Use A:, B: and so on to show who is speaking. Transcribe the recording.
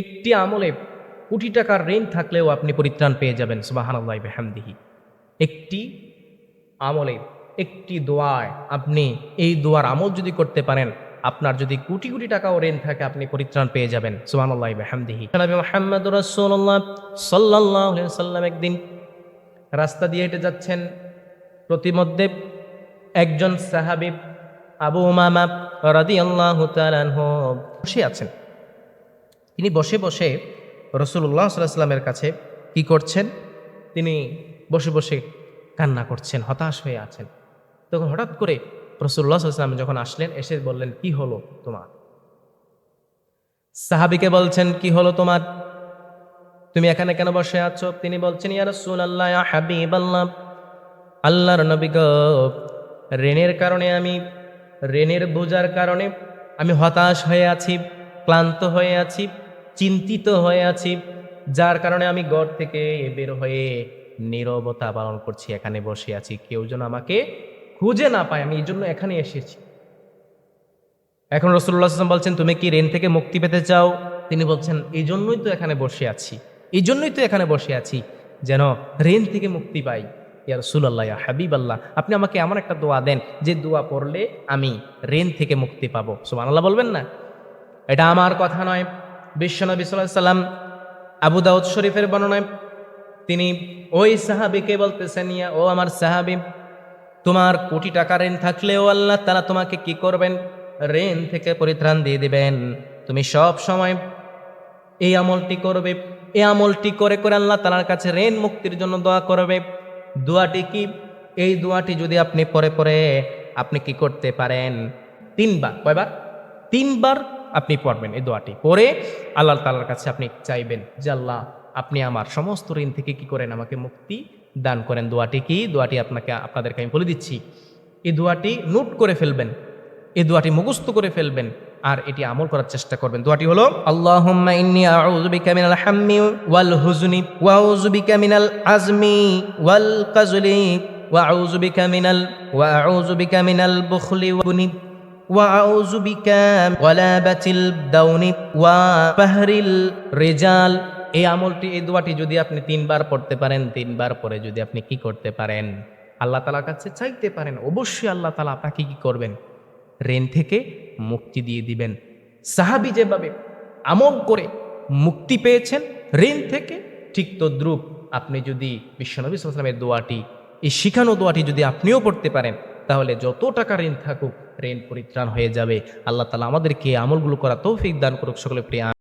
A: একটি আমলে কোটি টাকার ঋণ থাকলেও আপনি পরিত্রাণ পেয়ে যাবেন, সুবাহানাল্লাহ বেহামদিহি। একটি আমলে, একটি দোয়ায় আপনি এই দোয়ার আমল যদি করতে পারেন, আপনার যদি কোটি কোটি টাকাও ঋণ থাকে, আপনি পরিত্রাণ পেয়ে যাবেন, সুবহানাল্লাহি বিহামদিহি। নবী মুহাম্মদ রাসূলুল্লাহ সাল্লাল্লাহু আলাইহি সাল্লাম একদিন রাস্তা দিয়ে হেঁটে যাচ্ছেন, প্রতিমধ্যে একজন সাহাবিব আবু মামা রাদিয়াল্লাহু আল্লাহ বসে আছেন। তিনি বসে বসে রসুল্লাহ সাল্লামের কাছে কি করছেন? তিনি বসে বসে কান্না করছেন, হতাশ হয়ে আছেন। তখন হঠাৎ করে রসুল্লাহ সাল্লাম যখন আসলেন, এসে বললেন, কি হলো তোমার? সাহাবিকে বলছেন, কি হলো তোমার? তুমি এখানে কেন বসে আছো? তিনি বলছেন, ইয়া রসুল আল্লাহ আল্লাহর নবী ঋণের কারণে আমি, ঋণের বোঝার কারণে আমি হতাশ হয়ে আছি, ক্লান্ত হয়ে আছি। চিন্তিত হয়ে আছি, যার কারণে আমি ঘর থেকে বের হয়ে নীরবতা পালন করছি, এখানে বসে আছি। কেউ যেন আমাকে খুঁজে না পায়, আমি এই জন্য এখানে এসেছি। এখন রসুল্লাহ আসলাম বলছেন, তুমি কি ঋণ থেকে মুক্তি পেতে চাও? তিনি বলছেন, এই জন্যই তো এখানে বসে আছি, এই জন্যই তো এখানে বসে আছি, যেন ঋণ থেকে মুক্তি পাই। ইয়া রসুল্লাহ হাবিব আল্লাহ আপনি আমাকে এমন একটা দোয়া দেন, যে দোয়া পড়লে আমি ঋণ থেকে মুক্তি পাবো। সুমান আল্লাহ বলবেন না? এটা আমার কথা নয়। বিশ্বনবী সাল্লাম আবু দাউদ শরীফের বর্ণনায় তিনি, ওই সাহাবিকে বলতেছেন, ইয়া ও আমার সাহাবি, তোমার কোটি টাকা ঋণ থাকলেও আল্লাহ তারা তোমাকে কি করবেন? ঋণ থেকে পরিত্রাণ দিয়ে দিবেন। তুমি সব সময় এই আমলটি করবে। এই আমলটি করে করে আল্লাহ তালার কাছে ঋণ মুক্তির জন্য দোয়া করবে। দোয়াটি কি? এই দোয়াটি যদি আপনি পরে পরে আপনি কি করতে পারেন? তিনবার, কয়বার? তিনবার আপনি পড়বেন এই দোয়াটি। পরে আল্লাহ তালার কাছে আপনি চাইবেন যে, আল্লাহ, আপনি আমার সমস্ত ঋণ থেকে কি করেন আমাকে মুক্তি দান করেন? দোয়াটি কি? দোয়াটি আপনাকে, আপনাদেরকে আমি বলে দিচ্ছি। এই দোয়াটি নোট করে ফেলবেন। এই দোয়াটি মুখস্থ করে ফেলবেন আর এটি আমল করার চেষ্টা করবেন। দোয়াটি হলো হুজনি ওয়া আজমি ওয়াল ওয়া ওয়া বিকা ওয়ালাবাতিল দাউনি ওয়া ফাহরিল রিজাল। এই আমলটি, এই দোয়াটি যদি আপনি তিনবার পড়তে পারেন, তিনবার পরে যদি আপনি কি করতে পারেন? আল্লাহ তালার কাছে চাইতে পারেন, অবশ্যই আল্লাহ তালা আপনাকে কি করবেন? ঋণ থেকে মুক্তি দিয়ে দিবেন। সাহাবি যেভাবে আমল করে মুক্তি পেয়েছেন, ঋণ থেকে ঠিক তদ্রুপ আপনি যদি বিশ্বনবী সালামের দোয়াটি, এই শিখানো দোয়াটি যদি আপনিও পড়তে পারেন, তাহলে যত টাকা ঋণ থাকুক ঋণ পরিত্রাণ হয়ে যাবে। আল্লাহ তালা আমাদেরকে আমলগুলো করা তৌফিক দান করুক। সকলে প্রিয়া